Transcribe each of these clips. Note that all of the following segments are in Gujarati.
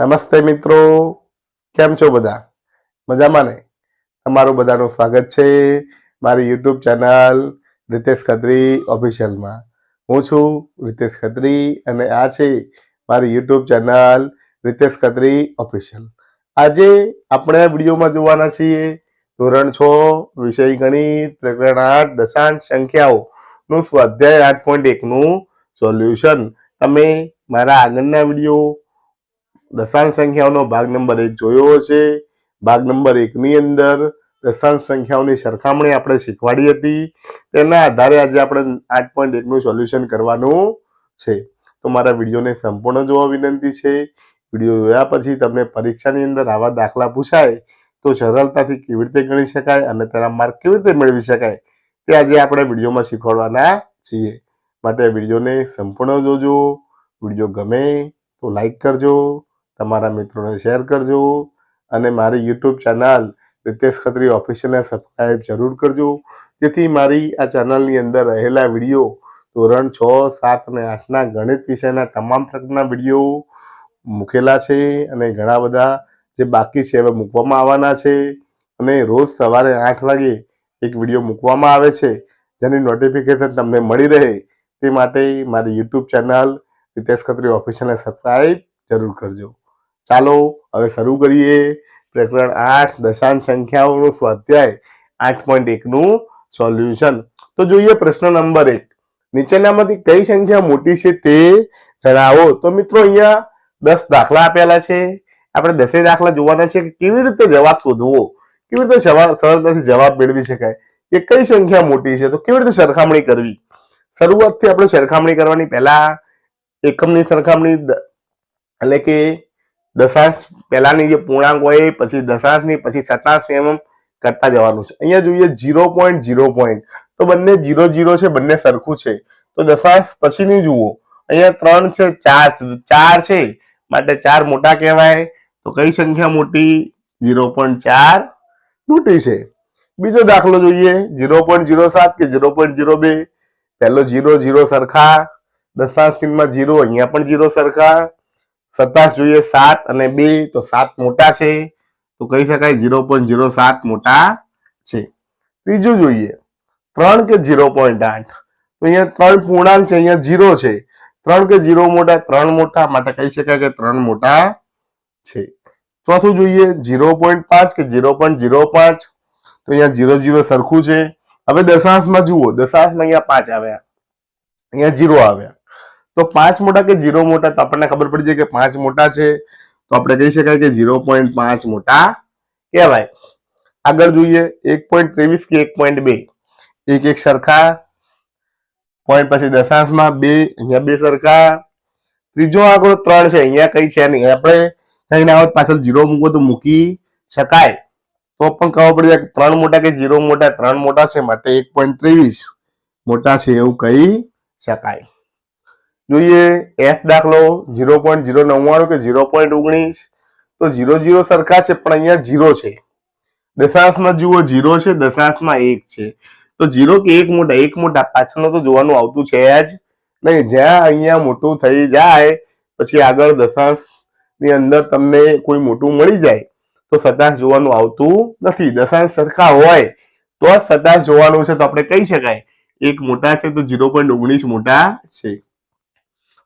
નમસ્તે મિત્રો. કેમ છો બધા? મજામાં ને? તમારું બધાનું સ્વાગત છે મારી યુટ્યુબ ચેનલ રિતેશ ખત્રી ઓફિશિયલમાં. હું છું રિતેશ ખત્રી અને આ છે મારી YouTube channel Ritesh Khatri official. આજે આપણે વિડીયોમાં જોવાના છીએ ધોરણ છ, વિષય ગણિત, પ્રકરણ આઠ, દશાંશ સંખ્યાઓનું સ્વાધ્યાય આઠ પોઈન્ટ એકનું સોલ્યુશન. તમે મારા આગળના વીડિયો દશાંશ સંખ્યાઓનો ભાગ નંબર એક જોયો છે. ભાગ નંબર એકની અંદર દશાંશ સંખ્યાઓની સરખામણી આપણે શીખવાડી હતી. તેના આધારે આજે આપણે આઠ પોઈન્ટ એકનું સોલ્યુશન કરવાનું છે. તો મારા વિડીયોને સંપૂર્ણ જોવા વિનંતી છે. વીડિયો જોયા પછી તમને પરીક્ષાની અંદર આવા દાખલા પૂછાય, તો સરળતાથી કેવી રીતે ગણી શકાય અને તેના માર્ક કેવી રીતે મેળવી શકાય, તે આજે આપણે વિડીયોમાં શીખવાડવાના છીએ. માટે વિડીયોને સંપૂર્ણ જોજો. વીડિયો ગમે તો લાઈક કરજો. તમારા મિત્રોને શેર કરજો અને મારી યુટ્યુબ ચેનલ રિતેશ ખત્રી ઓફિશિયલને સબસ્ક્રાઈબ જરૂર કરજો. જેથી મારી આ ચેનલની અંદર રહેલા વીડિયો ધોરણ છ, સાત અને આઠના ગણિત વિષયના તમામ પ્રકારના વીડિયો મૂકેલા છે અને ઘણા બધા જે બાકી છે હવે મૂકવામાં આવવાના છે. અને રોજ સવારે આઠ વાગે એક વીડિયો મૂકવામાં આવે છે. જેની નોટિફિકેશન તમને મળી રહે તે માટે મારી યુટ્યુબ ચેનલ રિતેશ ખત્રી ઓફિશિયલને સબસ્ક્રાઈબ જરૂર કરજો. ચાલો, હવે શરૂ કરીએ. પ્રકરણ આઠ, દશાંશ સંખ્યાઓનું સ્વાધ્યાય. આઠ પોઈન્ટ એકનું સોલ્યુશન તો જોઈએ પ્રશ્ન નંબર એક. નીચેનામાંથી કઈ સંખ્યા મોટી છે તે જણાવો. તો મિત્રો અહીંયા દસ દાખલા આપેલા છે. આપણે દસે દાખલા જોવાના છે કે કેવી રીતે જવાબ શોધવો? કેવી રીતે સરળતાથી જવાબ મેળવી શકાય? કે કઈ સંખ્યા મોટી છે? તો કેવી રીતે સરખામણી કરવી? શરૂઆતથી આપણે સરખામણી કરવાની પહેલા એકમની સરખામણી એટલે કે દશાંશ પહેલાની જે પૂર્ણાંક હોય, પછી દશાંશની, પછી શતાંશ એમ કરતા જવાનું છે. અહીંયા જોઈએ ઝીરો પોઈન્ટ ઝીરો પોઈન્ટ તો બંને ઝીરો ઝીરો છે, બંને સરખું છે. તો દશાંશ પછીની જુઓ. અહીંયા ત્રણ છે, ચાર. ચાર છે, માટે ચાર મોટા કહેવાય. તો કઈ સંખ્યા મોટી? ઝીરો પોઈન્ટ ચાર મોટી છે. બીજો દાખલો જોઈએ. જીરો પોઈન્ટ ઝીરો સાત કે ઝીરો પોઈન્ટ ઝીરો બે? પહેલો ઝીરો ઝીરો સરખા. દશાંશ ચિહ્નમાં જીરો અહીંયા પણ જીરો સરખા. સતાશ જોઈએ સાત અને બે તો સાત મોટા છે. તો કહી શકાય ઝીરો પોઈન્ટ ઝીરો સાત મોટા છે. ત્રીજું જોઈએ. ત્રણ કે ઝીરો પોઈન્ટ આઠ. તો અહીંયા ત્રણ પૂર્ણાંક છે, અહીંયા ઝીરો છે. ત્રણ કે ઝીરો મોટા, ત્રણ મોટા, માટે કહી શકાય કે ત્રણ મોટા છે. ચોથું જોઈએ, ઝીરો પોઈન્ટ પાંચ કે ઝીરો પોઈન્ટ ઝીરો પાંચ. તો અહીંયા ઝીરો ઝીરો સરખું છે. હવે દશાંશમાં જુઓ, દશાંશમાં અહીંયા પાંચ આવ્યા. અહીંયા ઝીરો આવ્યા. તો પાંચ મોટા કે ઝીરો મોટા? આપણને ખબર પડી જાય કે પાંચ મોટા છે. તો આપણે કહી શકાય કે ઝીરો પોઈન્ટ પાંચ મોટા કહેવાય. આગળ જોઈએ, એક પોઈન્ટ ત્રેવીસ કે એક પોઈન્ટ બે? એક એક સરખા. પોઈન્ટ પછી દશાંશમાં બે, અહીંયા બે સરખા. ત્રીજો આંકડો ત્રણ છે, અહીંયા કઈ છે નહીં. આપણે કઈ ના હોત, પાછળ ઝીરો મૂકો તો મૂકી શકાય. તો પણ ખબર પડી જાય કે ત્રણ મોટા કે ઝીરો મોટા? ત્રણ મોટા છે, માટે એક પોઈન્ટ ત્રેવીસ મોટા છે, એવું કહી શકાય. જોઈએ એફ દાખલો ઝીરો પોઈન્ટ ઝીરો નવ્વાણું કે ઝીરો પોઈન્ટ ઓગણીસ? તો ઝીરો ઝીરો સરખા છે, પણ અહીંયા ઝીરો છે. દશાંશમાં જુઓ, ઝીરો છે, દશાંશમાં એક છે. તો ઝીરો કે એક મોટા એક મોટા પાછળનો તો જોવાનું આવતું છે જ નહીં. જ્યાં અહીંયા મોટું થઈ જાય, પછી આગળ દશાંશની અંદર તમને કોઈ મોટું મળી જાય, તો સતાંશ જોવાનું આવતું નથી. દશાંશ સરખા હોય, તો જ સતાંશ જોવાનું છે. તો આપણે કહી શકાય, એક મોટા છે તો ઝીરો પોઈન્ટ ઓગણીસ મોટા છે.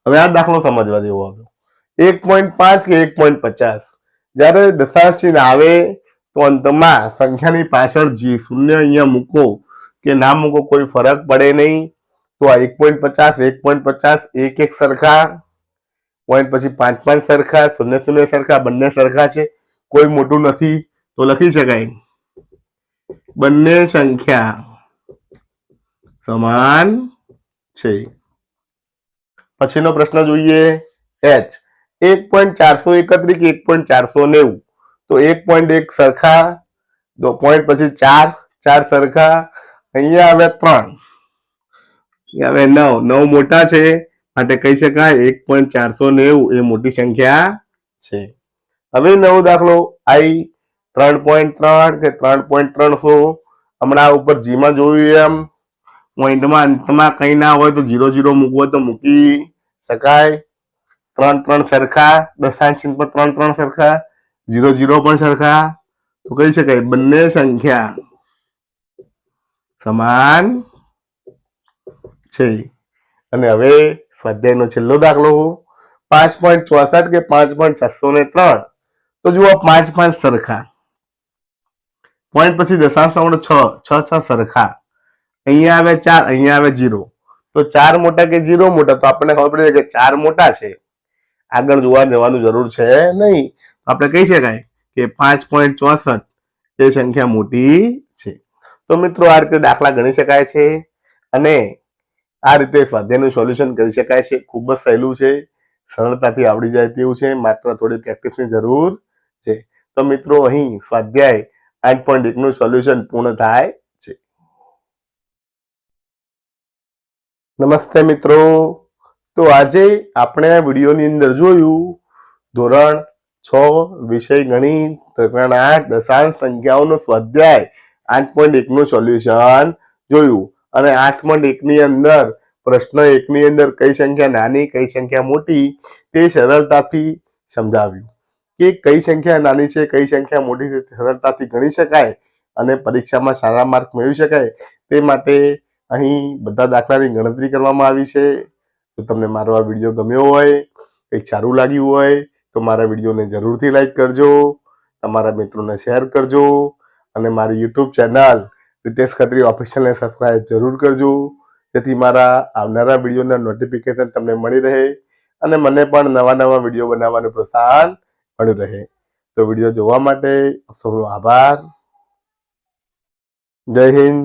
હવે આ દાખલો સમજવા જેવો હતો. એક પોઈન્ટ પાંચ કે એક પોઈન્ટ પચાસ? જ્યારે દશાંશ આવે, તો અંતમાં સંખ્યાની પાછળ જી શૂન્ય અહીંયા મૂકો, કે ના મૂકો, કોઈ ફરક પડે નહીં. તો આ એક પોઈન્ટ પચાસ, એક પોઈન્ટ પચાસ, એક એક સરખા. પોઈન્ટ પછી પાંચ પાંચ સરખા, શૂન્ય શૂન્ય સરખા, બંને સરખા છે. કોઈ મોટું નથી, તો લખી શકાય. બંને સંખ્યા સમાન છે. પછીનો પ્રશ્ન જોઈએ. એચ એક પોઈન્ટ ચારસો એકત્રીસ એક પોઈન્ટ ચારસો નેવું? તો એક પોઈન્ટ એક સરખા, તો પોઈન્ટ પછી ચાર ચાર સરખા, અહીંયા આવે ત્રણ. હવે નવ. નવ મોટા છે, માટે કહી શકાય એક પોઈન્ટ ચારસો નેવું એ મોટી સંખ્યા છે. હવે નવો દાખલો આઈ ત્રણ પોઈન્ટ ત્રણ કે ત્રણ પોઈન્ટ ત્રણસો? હમણાં ઉપર જીમાં જોયું એમ. પોઈન્ટમાં અંતમાં કંઈ ના હોય તો જીરો જીરો મૂકવો તો મૂકી. શકાય ત્રણ ત્રણ સરખા, દશાંશ ચિહ્ન પર ત્રણ ત્રણ સરખા, ઝીરો ઝીરો પણ સરખા. તો કહી શકાય બંને સંખ્યા સમાન છે. અને હવે સ્વાધ્યાયનો છેલ્લો દાખલો પાંચ પોઈન્ટ ચોસઠ કે પાંચ પોઈન્ટ છસો ને ત્રણ. તો જુઓ પાંચ પાંચ સરખા. પોઈન્ટ પછી દશાંશ છ છ છ સરખા. અહીંયા આવે ચાર, અહીંયા આવે જીરો તો ચાર મોટા કે જીરો મોટા? તો આપણને ખબર પડી જાય કે ચાર મોટા છે. આગળ જોવા જવાનું જરૂર છે નહીં. આપણે કહી શકાય કે પાંચ પોઈન્ટ ચોસઠ એ સંખ્યા મોટી છે. તો મિત્રો, આ રીતે દાખલા ગણી શકાય છે અને આ રીતે સ્વાધ્યાયનું સોલ્યુશન કરી શકાય છે. ખૂબ જ સહેલું છે. સરળતાથી આવડી જાય તેવું છે. માત્ર થોડી પ્રેક્ટિસની જરૂર છે. તો મિત્રો, અહીં સ્વાધ્યાય આઠ પોઈન્ટ એકનું સોલ્યુશન પૂર્ણ થાય છે નમસ્તે મિત્રો. તો આજે આપણે આ વિડીયોની અંદર જોયું ધોરણ છ વિષય ગણિત પ્રકરણ આઠ દશાંશ સંખ્યાઓનો સ્વાધ્યાય આઠ પોઈન્ટ એકનું સોલ્યુશન જોયું. અને આઠ પોઈન્ટ એકની અંદર પ્રશ્ન એકની અંદર કઈ સંખ્યા નાની, કઈ સંખ્યા મોટી તે સરળતાથી સમજાવ્યું કે કઈ સંખ્યા નાની છે, કઈ સંખ્યા મોટી છે સરળતાથી ગણી શકાય અને પરીક્ષામાં સારા માર્ક મેળવી શકાય તે માટે અહીં બધા દાખલાની ગણતરી કરવામાં આવી છે. જો તમને મારો આ વીડિયો ગમ્યો હોય, કંઈક સારું લાગ્યું હોય, તો મારા વિડીયોને જરૂરથી લાઈક કરજો, તમારા મિત્રોને શેર કરજો, અને મારી યુટ્યુબ ચેનલ રિતેશ ખત્રી ઓફિશિયલને સબસ્ક્રાઇબ જરૂર કરજો. જેથી મારા આવનારા વિડીયોના નોટિફિકેશન તમને મળી રહે, અને મને પણ નવા નવા વીડિયો બનાવવાનું પ્રોત્સાહન મળ્યું રહે. તો વીડિયો જોવા માટે સૌનો આભાર. જય હિન્દ,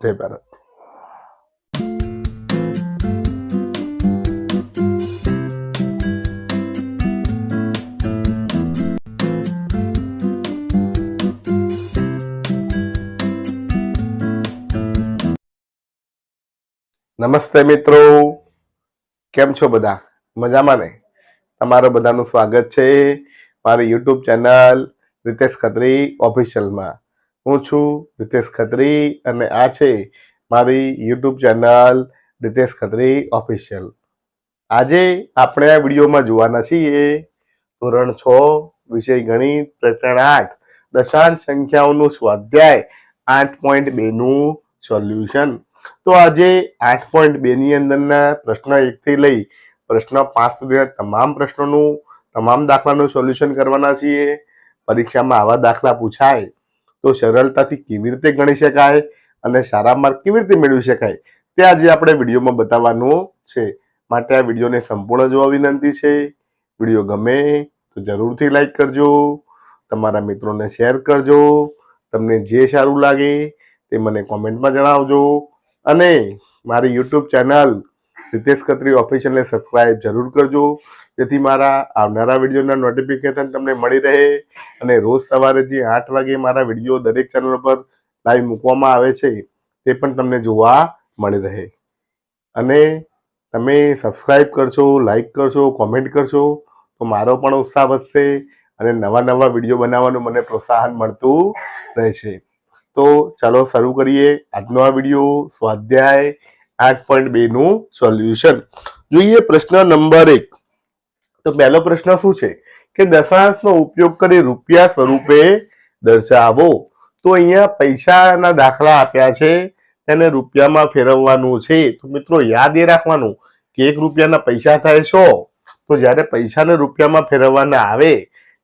જય ભારત. નમસ્તે મિત્રો. કેમ છો બધા? મજામાં ને? તમારું બધાનું સ્વાગત છે મારી યુટ્યુબ ચેનલ રિતેશ ખત્રી ઓફિશિયલમાં. હું છું રિતેશ ખત્રી અને આ છે મારી YouTube channel Ritesh Khatri official. આજે આપણે આ વિડીયોમાં જોવાના છીએ ધોરણ છ, વિષય ગણિત, પ્રકરણ આઠ, દશાંશ સંખ્યાઓનું સ્વાધ્યાય, આઠ પોઈન્ટ બેનું સોલ્યુશન. તો આજે આઠ પોઈન્ટ બે ની અંદરના પ્રશ્ન એક થી લઈ પ્રશ્ન પાંચ સુધીના તમામ પ્રશ્નોનું, તમામ દાખલાનું સોલ્યુશન કરવાના છીએ. પરીક્ષામાં આવા દાખલા પૂછાય તો સરળતાથી કેવી રીતે ગણી શકાય અને સારા માર્ક કેવી રીતે મેળવી શકાય તે આજે આપણે વિડીયોમાં બતાવવાનું છે. માટે આ વિડીયોને સંપૂર્ણ જોવા વિનંતી છે. વીડિયો ગમે તો જરૂરથી લાઈક કરજો. તમારા મિત્રોને શેર કરજો. તમને જે સારું લાગે તે મને કોમેન્ટમાં જણાવજો. અને મારી યુટ્યુબ ચેનલ રિતેશ ખત્રી ઓફિશિયલને સબસ્ક્રાઈબ જરૂર કરજો. જેથી મારા આવનારા વિડીયોના નોટિફિકેશન તમને મળી રહે અને રોજ સવારે જે આઠ વાગે મારા વીડિયો દરેક ચેનલ પર લાઈવ મૂકવામાં આવે છે, તે પણ તમને જોવા મળી રહે. અને તમે સબસ્ક્રાઈબ કરશો લાઈક કરશો કોમેન્ટ કરશો, તો મારો પણ ઉત્સાહ વધશે અને નવા નવા વીડિયો બનાવવાનું મને પ્રોત્સાહન મળતું રહેશે. તો ચાલો શરૂ કરીએ આજનો આ વીડિયો સ્વાધ્યાય આઠ પોઈન્ટ બે નું સોલ્યુશન. જોઈએ પ્રશ્ન નંબર એક. તો પહેલો પ્રશ્ન શું છે? કે દશાંશનો ઉપયોગ કરી રૂપિયા સ્વરૂપે દર્શાવો. તો અહીંયા પૈસાના દાખલા આપ્યા છે, તેને રૂપિયામાં ફેરવવાનું છે. તો મિત્રો યાદ એ રાખવાનું કે એક રૂપિયાના પૈસા થાય સો. તો જ્યારે પૈસાને રૂપિયામાં ફેરવવાના આવે,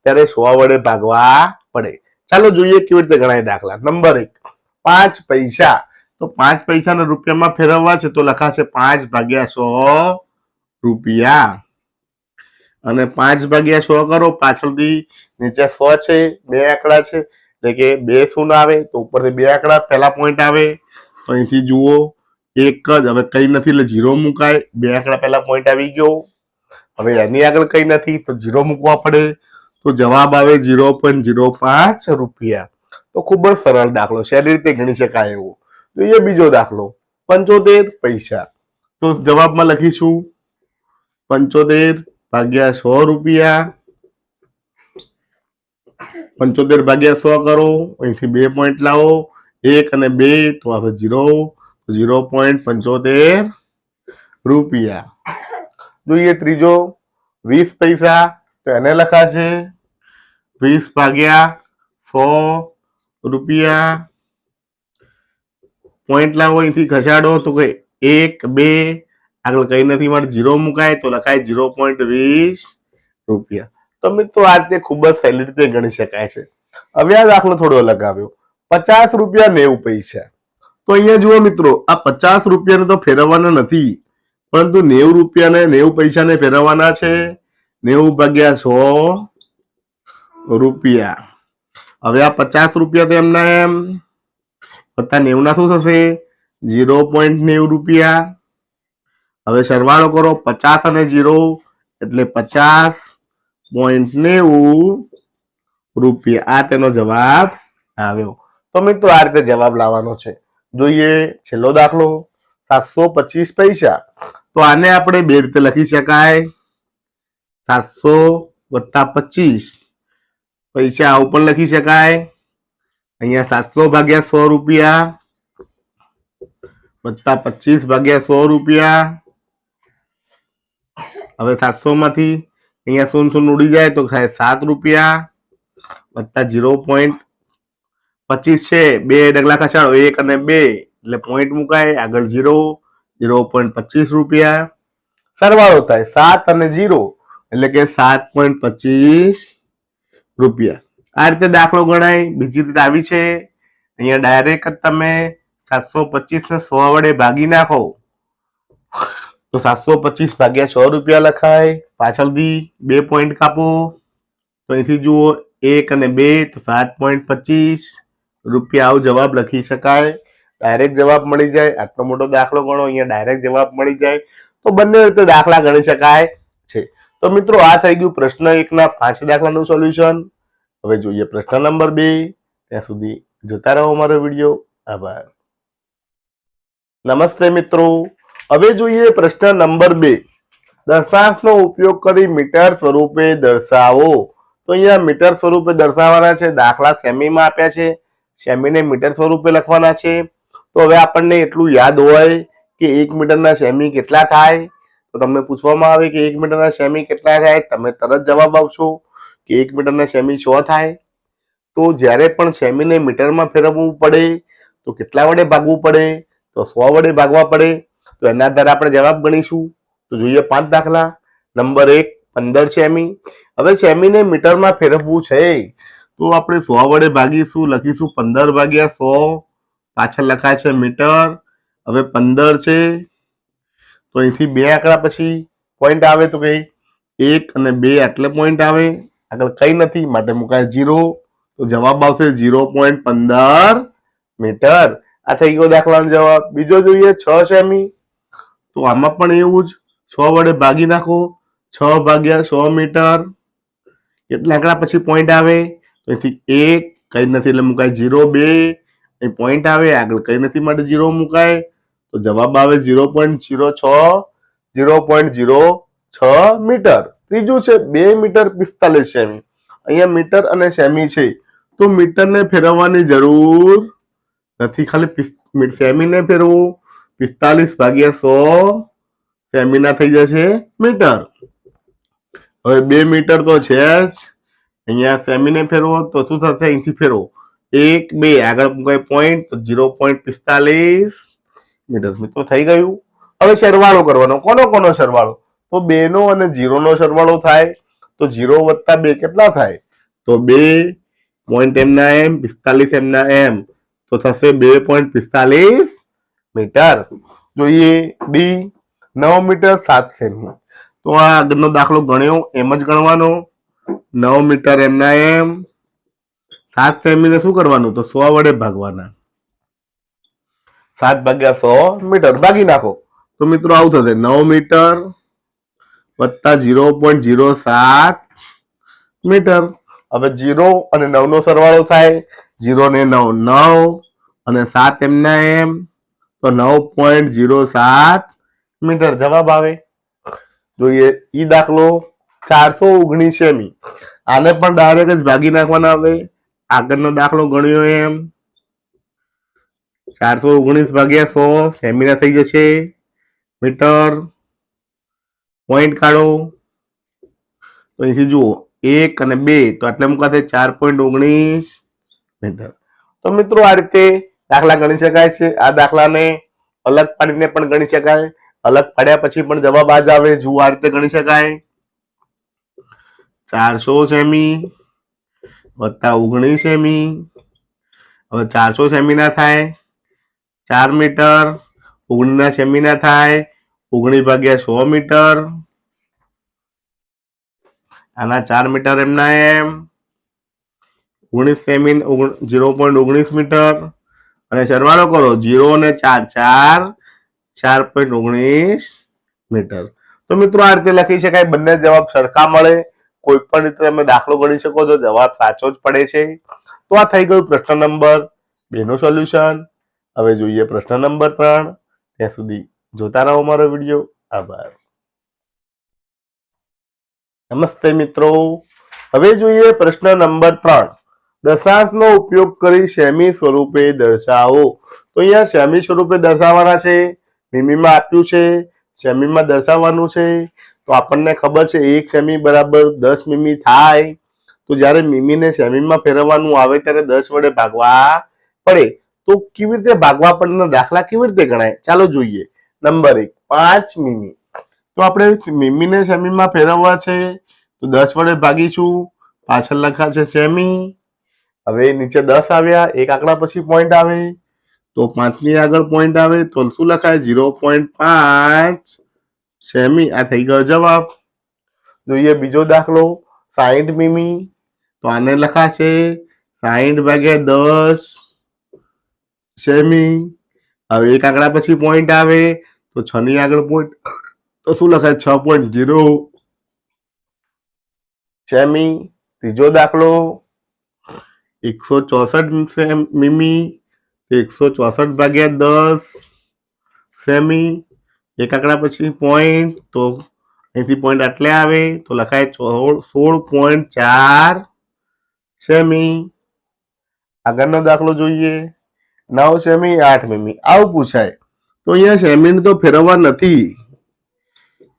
ત્યારે સો વડે ભાગવા પડે. ચાલો જોઈએ કેવી રીતે ગણાય દાખલા. નંબર એક, પાંચ પૈસા. તો પાંચ પૈસાને રૂપિયામાં ફેરવવા છે તો લખાશે પાંચ ભાગ્યા સો રૂપિયા. અને પાંચ ભાગ્યા સો કરો, પાછળથી નીચે સો છે, બે આંકડા છે. એટલે કે બે શૂન્ય આવે, તો ઉપરથી બે આંકડા, પહેલા પોઈન્ટ આવે. તો અહીંથી જુઓ, એક જ, હવે કઈ નથી, એટલે જીરો મુકાય. બે આંકડા પહેલા પોઈન્ટ આવી ગયો. હવે એની આગળ કઈ નથી, તો જીરો મૂકવા પડે. તો જવાબ આવે જીરો પોઈન્ટ જીરો પાંચ રૂપિયા. તો ખૂબ જ સરળ દાખલો છે. રીતે ગણી શકાય એવો. જોઈએ બીજો દાખલો. પંચોતેર પૈસા. તો જવાબમાં લખીશું. પંચોતેર ભાગ્યા સો રૂપિયા. પંચોતેર ભાગ્યા સો કરો. અહીંથી બે પોઈન્ટ લાવો. એક અને બે, તો આવે જીરો જીરો પોઈન્ટ પંચોતેર રૂપિયા. જોઈએ ત્રીજો. વીસ પૈસા. તો એને લખાશે. વીસ ભાગ્યા સો રૂપિયા. પોઈન્ટ લાવો, અહીંથી ઘસાડો તો કે એક, બે, આગળ કઈ નથી, મારે જીરો મુકાય તો લખાય જીરો પોઈન્ટ વીસ રૂપિયા. તો મિત્રો, આ રીતે ખૂબ જ સહેલી રીતે ગણી શકાય છે. હવે આ દાખલો થોડો અલગ આવ્યો. પચાસ રૂપિયા નેવું પૈસા. તો અહીંયા જુઓ મિત્રો, આ પચાસ રૂપિયાને તો ફેરવવાના નથી, પરંતુ નેવું રૂપિયાને, નેવું પૈસાને ફેરવવાના છે. નેવું ભાગ્યા સો. રૂપિયા. હવે આ પચાસ રૂપિયા તો એમના એમ. વત્તા નેવના શું થશે? જીરો પોઈન્ટ નેવું રૂપિયા. હવે સરવાળો કરો પચાસ અને જીરો એટલે પચાસ પોઈન્ટ નેવું રૂપિયા. આ તેનો જવાબ આવ્યો. તો મિત્રો આ રીતે જવાબ લાવવાનો છે. જોઈએ છેલ્લો દાખલો. સાતસો પચીસ પૈસા. તો આને આપણે બે રીતે લખી શકાય. સાતસો વત્તા પચીસ. પૈસા આવું પણ લખી શકાય. અહીંયા સાતસો ભાગ્યા સો રૂપિયા. વત્તા પચીસ ભાગ્યા સો રૂપિયા. હવે સાતસો માંથી અહીંયા શૂન્ય શૂન્ય ઉડી જાય તો થાય સાત રૂપિયા. વત્તા જીરો પોઈન્ટ પચીસ છે. બે ડગલા ખસાડો, એક અને બે. એટલે પોઈન્ટ મુકાય. આગળ ઝીરો જીરો પોઈન્ટ પચીસ રૂપિયા. સરવાળો થાય સાત અને જીરો એટલે કે સાત પોઈન્ટ પચીસ રૂપિયા. આ રીતે દાખલો ગણાય. બીજી રીતે આવી છે. અહીંયા ડાયરેક્ટ તમે સાતસો પચીસ ને સો વડે ભાગી નાખો. તો સાતસો પચીસ ભાગ્યા સો રૂપિયા લખાય. પાછળથી બે પોઈન્ટ કાપો. તો અહીંથી જુઓ એક અને બે, તો સાત પોઈન્ટ પચીસ. રૂપિયા આવો જવાબ લખી શકાય. ડાયરેક્ટ જવાબ મળી જાય. આટલો મોટો દાખલો ગણો, અહીંયા ડાયરેક્ટ જવાબ મળી જાય. તો બંને રીતે દાખલા ગણી શકાય છે. તો મિત્રો, આ થઈ ગયું પ્રશ્ન એકના પાંચ દાખલાનું સોલ્યુશન હવે જોઈએ પ્રશ્ન નંબર બે. ત્યાં સુધી જોતા રહો અમારો વીડિયો. આભાર. નમસ્તે મિત્રો. હવે જોઈએ પ્રશ્ન નંબર બે. દશાંશનો ઉપયોગ કરી મીટર સ્વરૂપે દર્શાવો. તો અહીંયા મીટર સ્વરૂપે દર્શાવવાના છે, દાખલા સેમીમાં આપ્યા છે, સેમીને મીટર સ્વરૂપે લખવાના છે. તો હવે આપણને એટલું યાદ હોય કે એક મીટરના સેમી કેટલા થાય? તો તમને પૂછવામાં આવે કે એક મીટરના સેમી કેટલા થાય? તમે તરત જવાબ આપશો કે એક મીટરના સેમી સો થાય. તો જ્યારે પણ સેમીને મીટરમાં ફેરવવું પડે, તો કેટલા વડે ભાગવું પડે? તો સો વડે ભાગવા પડે. તો એના આધારે આપણે જવાબ ગણીશું. તો જોઈએ પાંચ દાખલા. નંબર એક, પંદર સેમી. હવે સેમીને મીટરમાં ફેરવવું છે. તો આપણે સો વડે ભાગીશું, લખીશું પંદર ભાગ્યા સો. પાછળ લખાય છે મીટર. હવે પંદર છે. તો અહીંથી બે આંકડા પછી પોઈન્ટ આવે તો કઈ એક અને બે આટલે પોઈન્ટ આવે. આગળ કઈ નથી, માટે મુકાય જીરો તો જવાબ આવશે જીરો પોઈન્ટ પંદર મીટર આ થઈ ગયો દાખલાનો જવાબ. બીજો જોઈએ છ સેમી. તો આમાં પણ એવું જ, છ વડે ભાગી નાખો. છ ભાગ્યા સો મીટર કેટલા આંકડા પછી પોઈન્ટ આવે? તો અહીંથી એક, કઈ નથી એટલે મુકાય જીરો બે. અહીં પોઈન્ટ આવે, આગળ કઈ નથી, માટે જીરો મુકાય. તો જવાબ આવે ઝીરો પોઈન્ટ ઝીરો છ, ઝીરો પોઈન્ટ ઝીરો છ મીટર. ત્રીજું છે બે મીટર પિસ્તાલીસ સેમી. અહીંયા મીટર અને સેમી છે. તો મીટરને ફેરવવાની જરૂર નથી. ખાલી સેમીને ફેરવું. પિસ્તાલીસ ભાગ્યા સો સેમીના થઈ જશે મીટર. હવે બે મીટર તો છે જ. અહીંયા સેમીને ફેરવો તો શું થશે? અહીંથી ફેરવો. એક, બે. આગળ કોઈ પોઈન્ટ તો ઝીરો પોઈન્ટ પિસ્તાલીસ. મીટર મિત્રો થઈ ગયું. હવે સરવાળો કરવાનો. કોનો કોનો સરવાળો? તો બે નો અને જીરો નો સરવાળો થાય. તો જીરો વત્તા બે કેટલા થાય? તો બે પોઈન્ટ એમના એમ, પિસ્તાલીસ એમના એમ. તો થશે બે પોઈન્ટ પિસ્તાલીસ મીટર. જોઈએ. ડી નવ મીટર સાત સેમી. તો આ આગળનો દાખલો ગણ્યો. એમ જ ગણવાનો. નવ મીટર એમના એમ. સાત સેમીને શું કરવાનું? તો સો વડે ભાગવાના. સાત ભાગ્યા સો મીટર. ભાગી નાખો. તો મિત્રો આવું થશે. નવ મીટર વત્તા ઝીરો પોઈન્ટ ઝીરો સાત મીટર. હવે જીરો અને નવ નો સરવાળો થાય. ઝીરો ને નવ નવ અને સાત એમના એમ. તો નવ પોઈન્ટ ઝીરો સાત મીટર. જવાબ આવે. જોઈએ. ઈ દાખલો ચારસો ઓગણીસ સેમી. આને પણ ડાયરેક્ટ જ ભાગી નાખવાના આવે. આગળનો દાખલો ગણ્યો એમ. ચારસો ઓગણીસ ભાગ્યા સો સેમીના થઈ જશે. મીટર પોઈન્ટ કાઢો. તો અહીંથી જુઓ, એક અને બે, તો આટલે મુકાશે ચાર પોઈન્ટ ઓગણીસ મીટર તો મિત્રો આ રીતે દાખલા ગણી શકાય છે. આ દાખલાને અલગ પાડીને પણ ગણી શકાય. અલગ પાડ્યા પછી પણ જવાબ આ જ આવે. જુઓ, આ રીતે ગણી શકાય. ચારસો સેમી વત્તા ઓગણીસ સેમી હવે ચારસો સેમી ના થાય. ચાર મીટર ઓગણીસ સેમીના થાય ઓગણીસ ભાગ્યા સો મીટર. આના ચાર મીટર એમના એમ. ઓગણીસ સેમી ઝીરો પોઈન્ટ ઓગણીસ મીટર. અને સરવાળો કરો જીરો અને ચાર ચાર ચાર પોઈન્ટ ઓગણીસ મીટર. તો મિત્રો, આ રીતે લખી શકાય, બંને જવાબ સરખા મળે. કોઈ પણ રીતે તમે દાખલો ગણી શકો છો, જવાબ સાચો જ પડે છે. તો આ થઈ ગયું પ્રશ્ન નંબર બેનું સોલ્યુશન. હવે જોઈએ પ્રશ્ન નંબર ત્રણ. ત્યાં સુધી જોતા રહો મારો વીડિયો. આભાર. નમસ્તે મિત્રો. હવે જોઈએ પ્રશ્ન નંબર ત્રણ. દશાંશનો ઉપયોગ કરી સેમી સ્વરૂપે દર્શાવો. તો અહીંયા સેમી સ્વરૂપે દર્શાવવાના છે. મિમીમાં આપ્યું છે. સેમીમાં દર્શાવવાનું છે. તો આપણને ખબર છે એક સેમી બરાબર દસ મીમી થાય. તો જ્યારે મીમીને સેમીમાં ફેરવવાનું આવે ત્યારે દસ વડે ભાગવા પડે. તો કેવી રીતે ભાગવા પડેના દાખલા કેવી રીતે ગણાય? ચાલો જોઈએ. નંબર એક, પાંચ મીમી. તો આપણે મીમીને સેમીમાં ફેરવવા છે, તો દસ વડે ભાગીશું પાછળ લખા છે સેમી. હવે નીચે દસ આવ્યા, એક આંકડા પછી પોઈન્ટ આવે. તો પાંચની આગળ પોઈન્ટ આવે, તો શું લખાય? ઝીરો પોઈન્ટ પાંચ. સેમી, આ થઈ ગયો જવાબ. જોઈએ બીજો દાખલો સાહીઠ મીમી. તો આને લખાશે સાહીઠ ભાગ્યા દસ. સેમી હવે એક આંકડા પછી પોઈન્ટ આવે, તો છ ની આગળ પોઈન્ટ તો શું લખાય? છ પોઈન્ટ ઝીરો સેમી ત્રીજો દાખલો. એકસો ચોસઠ મીમી. એકસો ચોસઠ ભાગ્યા દસ. સેમી એક આંકડા પછી પોઈન્ટ તો અહીંથી પોઈન્ટ આટલે આવે, તો લખાય સોળ પોઈન્ટ ચાર. સેમી આગળનો દાખલો જોઈએ. નવ સેમી આઠ મીમી. આવું પૂછાય. તો અહીંયા સેમી તો ફેરવવા નથી.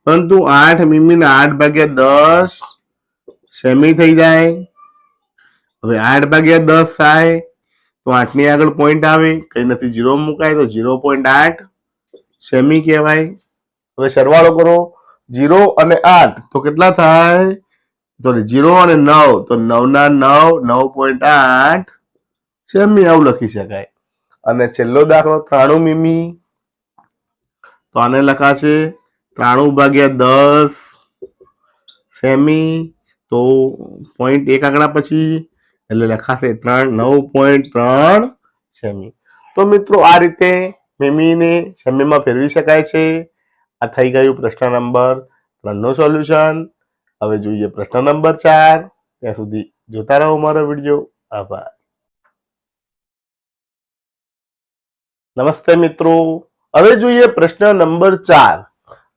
પરંતુ આઠ મીમી ને આઠ ભાગ્યા દસ સેમી થઈ જાય. હવે આઠ ભાગ્યા દસ થાય, તો આઠની આગળ પોઈન્ટ આવે. કઈ નથી જીરો મુકાય તો જીરો પોઈન્ટ આઠ સેમી કહેવાય. હવે સરવાળો કરો. જીરો અને આઠ, તો કેટલા થાય? તો જીરો અને નવ, તો નવ ના નવ નવ પોઈન્ટ આઠ સેમી આવું લખી શકાય. અને છેલ્લો દાખલો ત્રાણું મીમી. તો આને લખાશે ત્રાણું ભાગ્યા દસ સેમી. તો પોઈન્ટ એક આંકડા પછી એટલે લખાશે ત્રણ, નવ પોઈન્ટ ત્રણ સેમી. તો મિત્રો આ રીતે મેમીને સેમીમાં ફેરવી શકાય છે. આ થઈ ગયું પ્રશ્ન નંબર ત્રણનું સોલ્યુશન. હવે જોઈએ પ્રશ્ન નંબર ચાર. ત્યાં સુધી જોતા રહો મારો વીડિયો. આભાર. નમસ્તે મિત્રો. હવે જોઈએ પ્રશ્ન નંબર ચાર.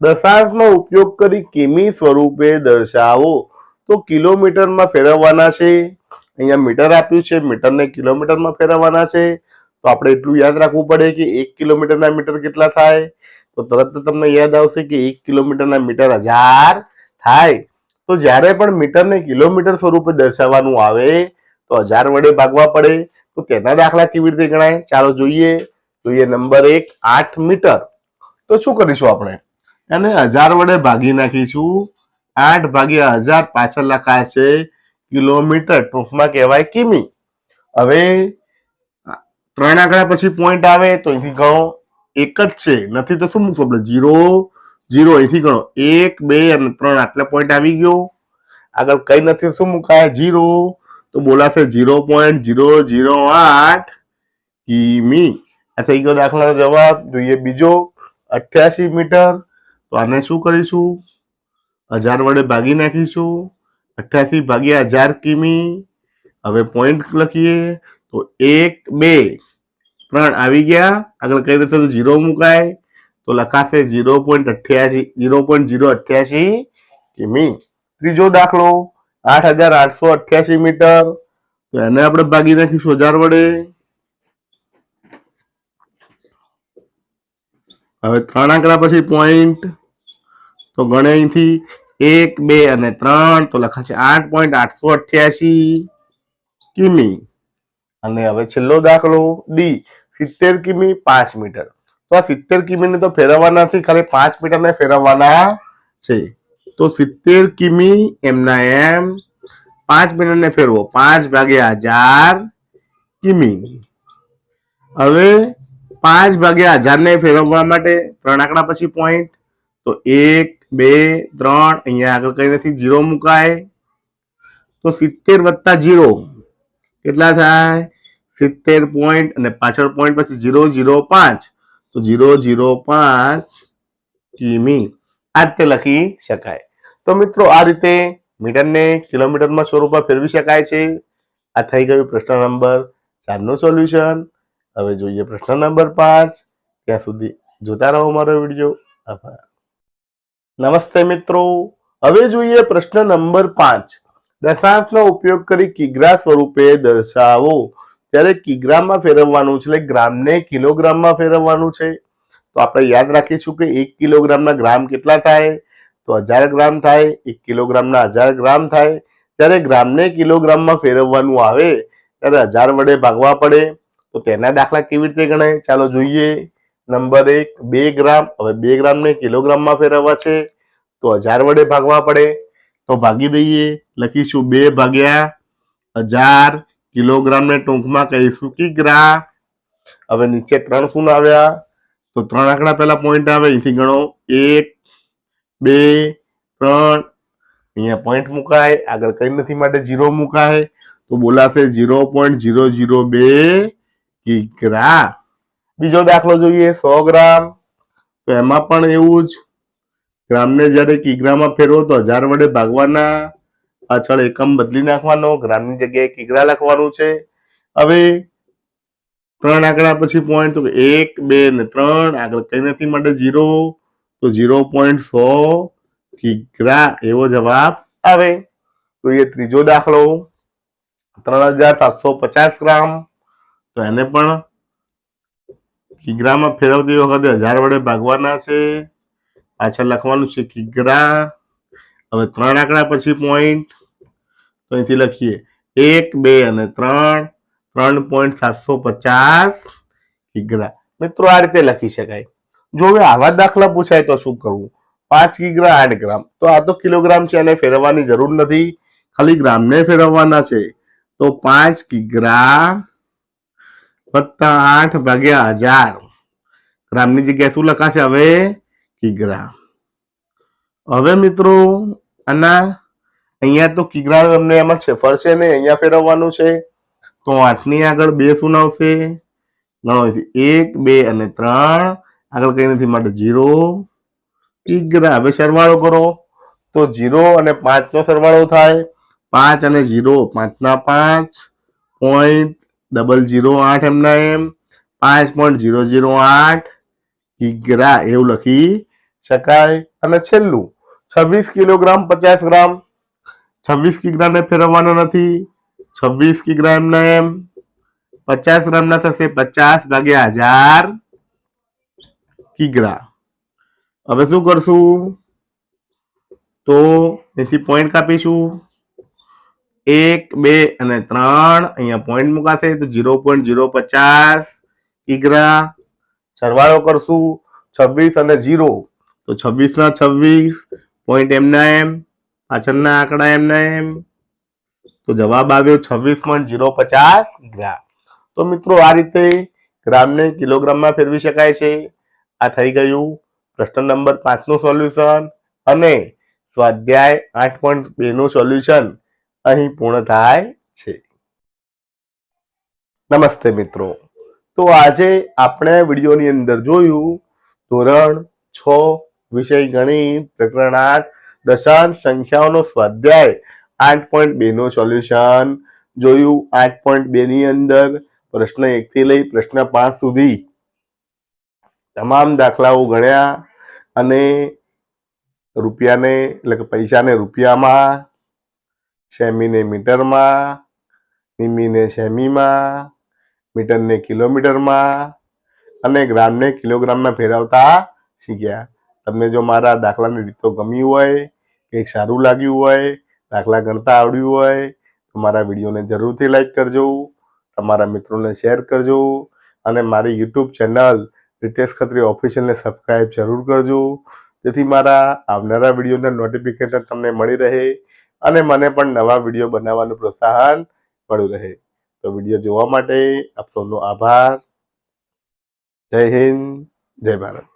દશાંશનો ઉપયોગ કરી કિમી સ્વરૂપે દર્શાવો. તો કિલોમીટરમાં ફેરવવાના છે. અહીંયા મીટર આપ્યું છે. મીટરને કિલોમીટરમાં ફેરવવાના છે. તો આપણે એટલું યાદ રાખવું પડે કે એક કિલોમીટરના મીટર કેટલા થાય? તો તરત તમને યાદ આવશે કે એક કિલોમીટરના મીટર હજાર થાય. તો જ્યારે પણ મીટરને કિલોમીટર સ્વરૂપે દર્શાવવાનું આવે, તો હજાર વડે ભાગવા પડે. તો તેના દાખલા કેવી રીતે ગણાય? ચાલો જોઈએ. જોઈએ નંબર એક આઠ મીટર. તો શું કરીશું આપણે? એને હજાર વડે ભાગી નાખીશું. આઠ ભાગ્યા હજાર પાછળ લખાય છે કિલોમીટર. ટૂંકમાં કહેવાય કિમી. હવે ત્રણ આંકડા પછી પોઈન્ટ આવે તો અહીંથી ગણો. એક જ છે. નથી તો શું મૂકશું આપણે? જીરો જીરો અહીંથી ગણો. એક, બે અને ત્રણ. આટલા પોઈન્ટ આવી ગયો. આગળ કઈ નથી શું મુકાય? જીરો તો બોલાશે જીરો પોઈન્ટ જીરો જીરો આઠ કિમી. આ થઈ ગયો દાખલાનો જવાબ. જોઈએ બીજો. અઠ્યાસી મીટર. તો આને શું કરીશું? હજાર વડે ભાગી નાખીશું. અઠ્યાસી ભાગ્યા હજાર કિમી. હવે પોઈન્ટ લખીએ. તો એક, બે, ત્રણ આવી ગયા. આગળ કઈ રીતે જીરો મુકાય. તો લખાશે ઝીરો પોઈન્ટ અઠ્યાસી જીરો પોઈન્ટ ઝીરો અઠ્યાસી કિમી. ત્રીજો દાખલો. આઠ હજાર આઠસો અઠ્યાસી મીટર. તો એને આપણે ભાગી નાખીશું હજાર વડે. હવે ત્રણ આંકડા પછી પોઈન્ટ તો ગણે અહીંથી એક, બે અને ત્રણ, તો લખાશે આઠ પોઈન્ટ આઠસો અઠ્યાસી કિમી. અને હવે છેલ્લો દાખલો ડી સિત્તેર કિમી પાંચ મીટર. તો આ સિત્તેર કિમીને તો ફેરવવાના નથી, ખાલી પાંચ મીટરને ફેરવવાના છે. તો સિત્તેર કિમી એમના એમ પાંચ મીટરને ફેરવો, પાંચ ભાગ્યા હજાર કિમી. હવે પાંચ ભાગ્યા હજાર ને ફેરવવા માટે ત્રણ આંકડા પછી પોઈન્ટ તો એક, બે, ત્રણ, અહીંયા આગળ કઈ નથી જીરો મુકાય. તો સિત્તેર વત્તા જીરો કેટલા થાય? સિત્તેર પોઈન્ટ અને પાછળ પોઈન્ટ પછી જીરો જીરો પાંચ. તો જીરો જીરો પાંચ કિમી. આ રીતે લખી શકાય. તો મિત્રો, આ રીતે મીટરને કિલોમીટરમાં સ્વરૂપમાં ફેરવી શકાય છે. આ થઈ ગયું પ્રશ્ન નંબર ચારનું સોલ્યુશન. હવે જોઈએ પ્રશ્ન નંબર પાંચ. ત્યાં સુધી જોતા રહો મારો વીડિયો. આભાર. નમસ્તે મિત્રો. હવે જોઈએ પ્રશ્ન નંબર પાંચ. દશાંશનો ઉપયોગ કરી કિગ્રા સ્વરૂપે દર્શાવો. ત્યારે કિગ્રામાં ફેરવવાનું છે, એટલે ગ્રામને કિલોગ્રામમાં ફેરવવાનું છે. તો આપણે યાદ રાખીશું કે એક કિલોગ્રામના ગ્રામ કેટલા થાય? તો હજાર ગ્રામ થાય, એક કિલોગ્રામના હજાર ગ્રામ થાય. ત્યારે ગ્રામને કિલોગ્રામમાં ફેરવવાનું આવે, ત્યારે હજાર વડે ભાગવા પડે. તો તેના દાખલા કેવી રીતે ગણાય? ચાલો જોઈએ. નંબર એક, બે ગ્રામ. હવે બે ગ્રામને કિલોગ્રામમાં ફેરવવા છે. તો હજાર વડે ભાગવા પડે. તો ભાગી દઈએ. લખીશું બે ભાગ્યા હજાર કિલોગ્રામને ટૂંકમાં કહીશું કિગ્રા હવે નીચે ત્રણ શું આવ્યા? તો ત્રણ આંકડા પહેલા પોઈન્ટ આવે. અહીંથી ગણો. એક, બે, ત્રણ. અહીંયા પોઈન્ટ મુકાય. આગળ કંઈ નથી માટે ઝીરો મુકાય. તો બોલાશે જીરો પોઈન્ટ ઝીરો ઝીરો બે. કિગ્રા બીજો દાખલો જોઈએ, સો ગ્રામ. તો એમાં પણ એવું જ, ગ્રામને જ્યારે કિગ્રામાં ફેરવો તો હજાર વડે ભાગવાના. પાછળ એકમ બદલી નાખવાનો, ગ્રામની જગ્યાએ કિગ્રા લખવાનું છે. હવે ત્રણ આંકડા પછી પોઈન્ટ તો એક, બે ને ત્રણ, આગળ કઈ નથી માટે જીરો તો જીરો પોઈન્ટ સો કિગ્રા એવો જવાબ આવે. તો એ ત્રીજો દાખલો, ત્રણ હજાર સાતસો પચાસ ગ્રામ. તો એને પણ કિગ્રામાં ફેરવતી વખતે હજાર વડે ભાગવાના છે. પાછળ લખવાનું છે કિગ્રા. હવે ત્રણ આંકડા પછી પોઈન્ટ તો અહીંથી લખીએ. એક, બે અને ત્રણ. ત્રણ પોઈન્ટ સાતસો પચાસ કિગ્રા. મિત્રો, આ રીતે લખી શકાય. જો હવે આવા દાખલા પૂછાય તો શું કરવું? પાંચ કિગ્રા, આઠ ગ્રામ. તો આ તો કિલોગ્રામ છે, એને ફેરવવાની જરૂર નથી. ખાલી ગ્રામને ફેરવવાના છે. તો પાંચ કિગ્રા વત્તા આઠ ભાગ્યા હજાર. ગ્રામની જગ્યાએ શું લખાશે હવે? કિગ્રા. હવે મિત્રો આના અહીંયા તો કિગ્રા તમને એમાં છે ફરશે ને, અહીંયા ફેરવવાનું છે. તો આઠની આગળ બે શું આવશે? ગણો અહીંથી એક, બે અને ત્રણ. આગળ કઈ નથી માટે જીરો. કિગ્રા. હવે સરવાળો કરો. તો જીરો અને પાંચ નો સરવાળો થાય. પાંચ અને જીરો, પાંચના પાંચ. પોઈન્ટ ડબલ જીરો આઠ એમના એમ, પાંચ પોઈન્ટ જીરો જીરો આઠ કિગ્રા એવું લખી શકાય. અને છેલ્લું, છવ્વીસ કિલોગ્રામ પચાસ ગ્રામ. છવ્વીસ કિગ્રાને ફેરવવાનો નથી. છવ્વીસ કિગ્રા એમના એમ, પચાસ ગ્રામના થશે પચાસ ભાગ્યા હજાર કિગ્રા હવે શું કરશું? તો એથી પોઈન્ટ કાપીશું. એક, બે અને ત્રણ. અહીંયા પોઈન્ટ મુકાશે તો જીરો પોઈન્ટ ઝીરો પચાસ. ઈગરા. સરવાળો કરશું છવ્વીસ અને ઝીરો તો છવ્વીસ ના છવ્વીસ. પોઈન્ટ એમના એમ. પાછળના આંકડા એમના એમ. તો જવાબ આવ્યો છવ્વીસ પોઈન્ટ ઝીરો પચાસ ગ્રામ તો મિત્રો આ રીતે ગ્રામને કિલોગ્રામમાં ફેરવી શકાય છે. આ થઈ ગયું પ્રશ્ન નંબર પાંચનું સોલ્યુશન અને સ્વાધ્યાય આઠ પોઈન્ટ બેનું સોલ્યુશન. અહીં પૂર્ણ થાય છે. નમસ્તે મિત્રો. તો આજે આપણે વિડીયોની અંદર જોયું ધોરણ છ વિષય ગણિત પ્રકરણ આઠ દશાંશ સંખ્યાઓનો સ્વાધ્યાય. આઠ પોઈન્ટ બે નું સોલ્યુશન. જોયું આઠ પોઈન્ટ બે ની અંદર પ્રશ્ન એક થી લઈ પ્રશ્ન પાંચ સુધી. તમામ દાખલાઓ ગણ્યા અને રૂપિયાને, એટલે કે પૈસાને રૂપિયામાં સેમીને મીટરમાં, મીમીને સેમીમાં, મીટરને કિલોમીટરમાં અને ગ્રામને કિલોગ્રામમાં ફેરવતા શીખ્યા. તમને જો મારા દાખલાની રીતો ગમી હોય, કંઈક સારું લાગ્યું હોય, દાખલા ગણતા આવડ્યું હોય, તો મારા વિડીયોને જરૂરથી લાઈક કરજો, તમારા મિત્રોને શેર કરજો અને મારી યુટ્યુબ ચેનલ રિતેશ ખત્રી ઓફિશિયલને સબસ્ક્રાઈબ જરૂર કરજો. જેથી મારા આવનારા વિડીયોના નોટિફિકેશન તમને મળી રહે અને મને પણ નવા વીડિયો બનાવવાનું પ્રોત્સાહન મળ્યું રહે. તો વીડિયો જોવા માટે આપ સૌનો આભાર. જય હિન્દ, જય ભારત.